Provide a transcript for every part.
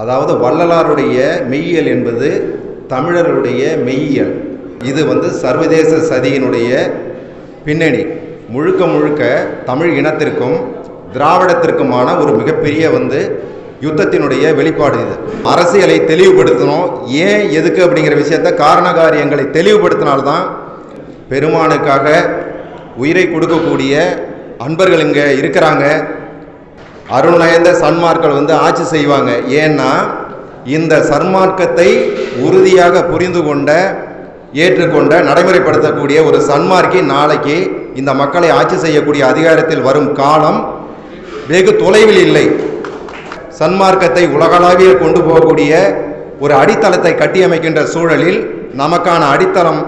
அதாவது வள்ளலாருடைய மெய்யியல் என்பது தமிழருடைய மெய்யியல். இது வந்து சர்வதேச சதியினுடைய பின்னணி. முழுக்க முழுக்க தமிழ் இனத்திற்கும் திராவிடத்திற்குமான ஒரு மிகப்பெரிய வந்து யுத்தத்தினுடைய வெளிப்பாடு இது. அரசியலை தெளிவுபடுத்தணும். ஏன் எதுக்கு அப்படிங்கிற விஷயத்த காரண காரியங்களை தெளிவுபடுத்தினால்தான் பெருமானுக்காக உயிரை கொடுக்கக்கூடிய அன்பர்கள் இங்கே இருக்கிறாங்க. அருள்நயந்த சன்மார்கள் வந்து ஆட்சி செய்வாங்க. ஏன்னா இந்த சன்மார்க்கத்தை உறுதியாக புரிந்து கொண்ட ஏற்றுக்கொண்ட நடைமுறைப்படுத்தக்கூடிய ஒரு சன்மார்க்கி நாளைக்கு இந்த மக்களை ஆட்சி செய்யக்கூடிய அதிகாரத்தில் வரும் காலம் வெகு தொலைவில் இல்லை. சன்மார்க்கத்தை உலகளாவிய கொண்டு போகக்கூடிய ஒரு அடித்தளத்தை கட்டியமைக்கின்ற சூழலில் நமக்கான அடித்தளம்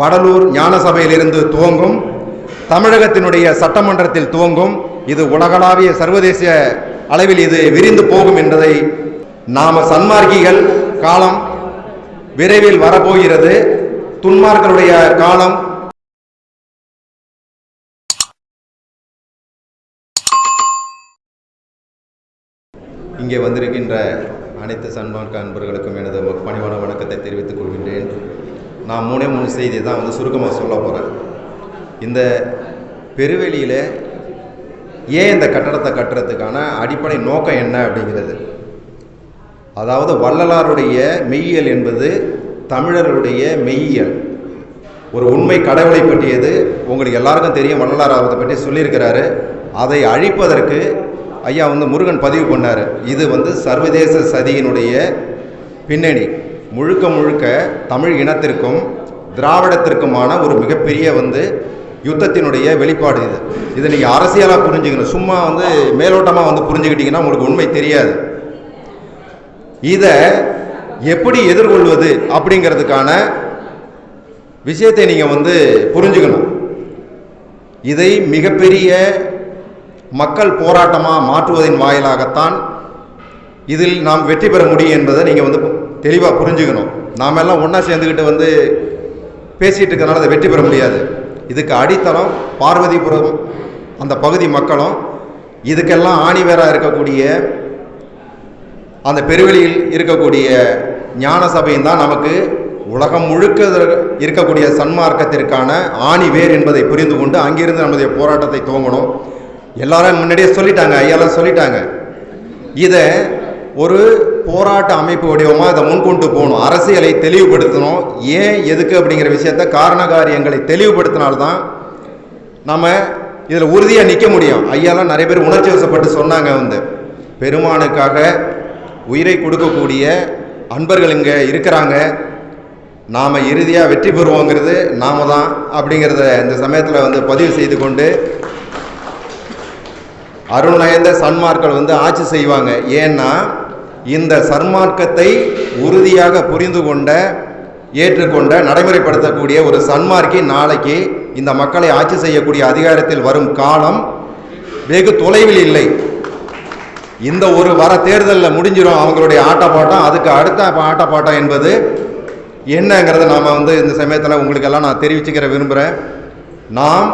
வடலூர் ஞான சபையிலிருந்து துவங்கும். தமிழகத்தினுடைய சட்டமன்றத்தில் துவங்கும். இது உலகளாவிய சர்வதேச அளவில் இது விரிந்து போகும் என்பதை நாம் சன்மார்க்கிகள் காலம் விரைவில் வரப்போகிறது. துன்மார்களுடைய காலம் இங்கே வந்திருக்கின்ற அனைத்து சன்மார்க்க அன்பர்களுக்கும் எனது பணிவான வணக்கத்தை தெரிவித்துக் கொள்கின்றேன். நான் மூணே மூணு செய்தி தான் வந்து சுருக்கமாக சொல்ல போகிறேன் இந்த பெருவெளியில் ஏன் இந்த கட்டடத்தை கட்டுறதுக்கான அடிப்படை நோக்கம் என்ன அப்படிங்கிறது? அதாவது வள்ளலாருடைய மெய்யியல் என்பது தமிழருடைய மெய்யியல். ஒரு உண்மை கடவுளை பற்றியது உங்களுக்கு எல்லாருக்கும் தெரியும் வள்ளலார் அவரை பற்றி சொல்லியிருக்கிறாரு. அதை அழிப்பதற்கு ஐயா வந்து முருகன் பதிவு பண்ணார். இது வந்து சர்வதேச சதியினுடைய பின்னணி. முழுக்க முழுக்க தமிழ் இனத்திற்கும் திராவிடத்திற்குமான ஒரு மிகப்பெரிய வந்து யுத்தத்தினுடைய வெளிப்பாடு இது. இதை நீங்கள் அரசியலாக புரிஞ்சுக்கணும். சும்மா வந்து மேலோட்டமாக வந்து புரிஞ்சுக்கிட்டீங்கன்னா உங்களுக்கு உண்மை தெரியாது. இதை எப்படி எதிர்கொள்வது அப்படிங்கிறதுக்கான விஷயத்தை நீங்கள் வந்து புரிஞ்சுக்கணும். இதை மிகப்பெரிய மக்கள் போராட்டமாக மாற்றுவதன் வாயிலாகத்தான் இதில் நாம் வெற்றி பெற முடியும் என்பதை நீங்கள் வந்து தெளிவாக புரிஞ்சுக்கணும். நாம் எல்லாம் ஒன்றா சேர்ந்துக்கிட்டு வந்து பேசிகிட்டு இருக்கிறனால அதை வெற்றி பெற முடியாது. இதுக்கு அடித்தளம் பார்வதிபுரம் அந்த பகுதி மக்களும் இதுக்கெல்லாம் ஆணிவேராக இருக்கக்கூடிய அந்த பெருவெளியில் இருக்கக்கூடிய ஞான சபையும் தான் நமக்கு உலகம் முழுக்க இருக்கக்கூடிய சன்மார்க்கத்திற்கான ஆணி வேர் என்பதை புரிந்து கொண்டு அங்கிருந்து நம்முடைய போராட்டத்தை துவங்கணும். எல்லாரும் முன்னாடியே சொல்லிட்டாங்க ஐயாலாம் சொல்லிட்டாங்க. இதை ஒரு போராட்ட அமைப்பு வடிவமாக இதை முன்கொண்டு போகணும். அரசியலை தெளிவுபடுத்தணும். ஏன் எதுக்கு அப்படிங்கிற விஷயத்த காரண காரியங்களை தெளிவுபடுத்தினால்தான் நம்ம இதில் உறுதியாக நிற்க முடியும். ஐயாலாம் நிறைய பேர் உணர்ச்சி வசப்பட்டு சொன்னாங்க வந்து. பெருமானுக்காக உயிரை கொடுக்கக்கூடிய அன்பர்கள் இங்கே இருக்கிறாங்க. நாம் இறுதியாக வெற்றி பெறுவோங்கிறது நாம தான் அப்படிங்கிறத இந்த சமயத்தில் வந்து பதிவு செய்து கொண்டு அருள் நயந்த சன்மார்கள் வந்து ஆட்சி செய்வாங்க. ஏன்னா இந்த சன்மார்க்கத்தை உறுதியாக புரிந்து கொண்ட ஏற்றுக்கொண்ட நடைமுறைப்படுத்தக்கூடிய ஒரு சன்மார்க்கி நாளைக்கு இந்த மக்களை ஆட்சி செய்யக்கூடிய அதிகாரத்தில் வரும் காலம் வெகு தொலைவில் இல்லை. இந்த ஒரு வர தேர்தலில் முடிஞ்சிடும் அவங்களுடைய ஆட்டப்பாட்டம். அதுக்கு அடுத்த ஆட்டப்பாட்டம் என்பது என்னங்கிறத நாம் வந்து இந்த சமயத்தில் உங்களுக்கெல்லாம் நான் தெரிவிச்சுக்கிற விரும்புகிறேன் நாம்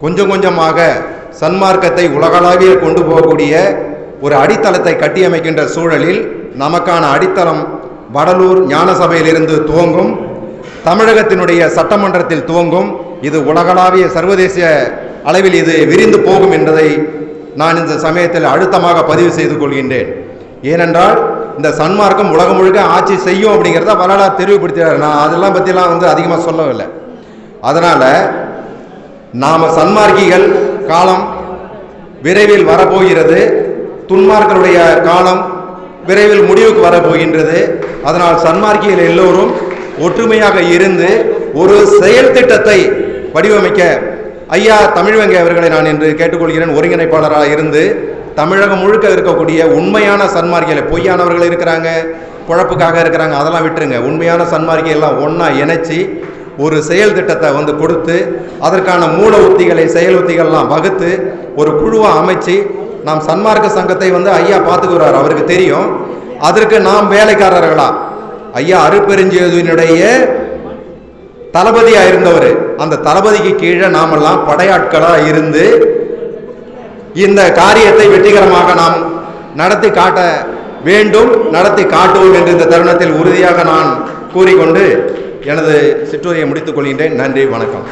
கொஞ்சம் கொஞ்சமாக சன்மார்க்கத்தை உலகளாவிய கொண்டு போகக்கூடிய ஒரு அடித்தளத்தை கட்டியமைக்கின்ற சூழலில் நமக்கான அடித்தளம் வடலூர் ஞான சபையிலிருந்து துவங்கும் தமிழகத்தினுடைய சட்டமன்றத்தில் துவங்கும். இது உலகளாவிய சர்வதேச அளவில் இது விரிந்து போகும் என்பதை நான் இந்த சமயத்தில் அழுத்தமாக பதிவு செய்து கொள்கின்றேன். ஏனென்றால் இந்த சன்மார்க்கம் உலகம் முழுக்க ஆட்சி செய்யும் அப்படிங்கிறத வரலாறு தெளிவுபடுத்தினார் நான் அதெல்லாம் பற்றிலாம் வந்து அதிகமாக சொல்லவில்லை. அதனால் நாம் சன்மார்க்கிகள் காலம் விரைவில் வரப்போகிறது. துன்மார்களுடைய காலம் விரைவில் முடிவுக்கு வரப்போகின்றது. அதனால் சன்மார்க்கியில் எல்லோரும் ஒற்றுமையாக இருந்து ஒரு செயல் திட்டத்தை வடிவமைக்க ஐயா தமிழ்வங்கை அவர்களை நான் என்று கேட்டுக்கொள்கிறேன். ஒருங்கிணைப்பாளராக இருந்து தமிழகம் முழுக்க இருக்கக்கூடிய உண்மையான சன்மார்க்கியில் பொய்யானவர்கள் இருக்கிறாங்க குழப்புக்காக இருக்கிறாங்க அதெல்லாம் விட்டுருங்க. உண்மையான சன்மார்க்கி எல்லாம் ஒன்றா இணைச்சி ஒரு செயல் திட்டத்தை வந்து கொடுத்து அதற்கான மூல உத்திகளை செயல் உத்திகள்லாம் வகுத்து ஒரு குழுவை அமைச்சு நாம் சன்மார்க்க சங்கத்தை வந்து ஐயா பார்த்துக்கிறார். அவருக்கு தெரியும். அதற்கு நாம் வேலைக்காரர்களா? ஐயா அருப்பெருஞ்சேதுவினுடைய தளபதியாக இருந்தவர். அந்த தளபதிக்கு கீழே நாமெல்லாம் படையாட்களாக இருந்து இந்த காரியத்தை வெற்றிகரமாக நாம் நடத்தி காட்ட வேண்டும் நடத்தி காட்டுவோம் என்று இந்த தருணத்தில் உறுதியாக நான் கூறிக்கொண்டு எனது சிற்றுரையை முடித்துக் கொள்கின்றேன். நன்றி வணக்கம்.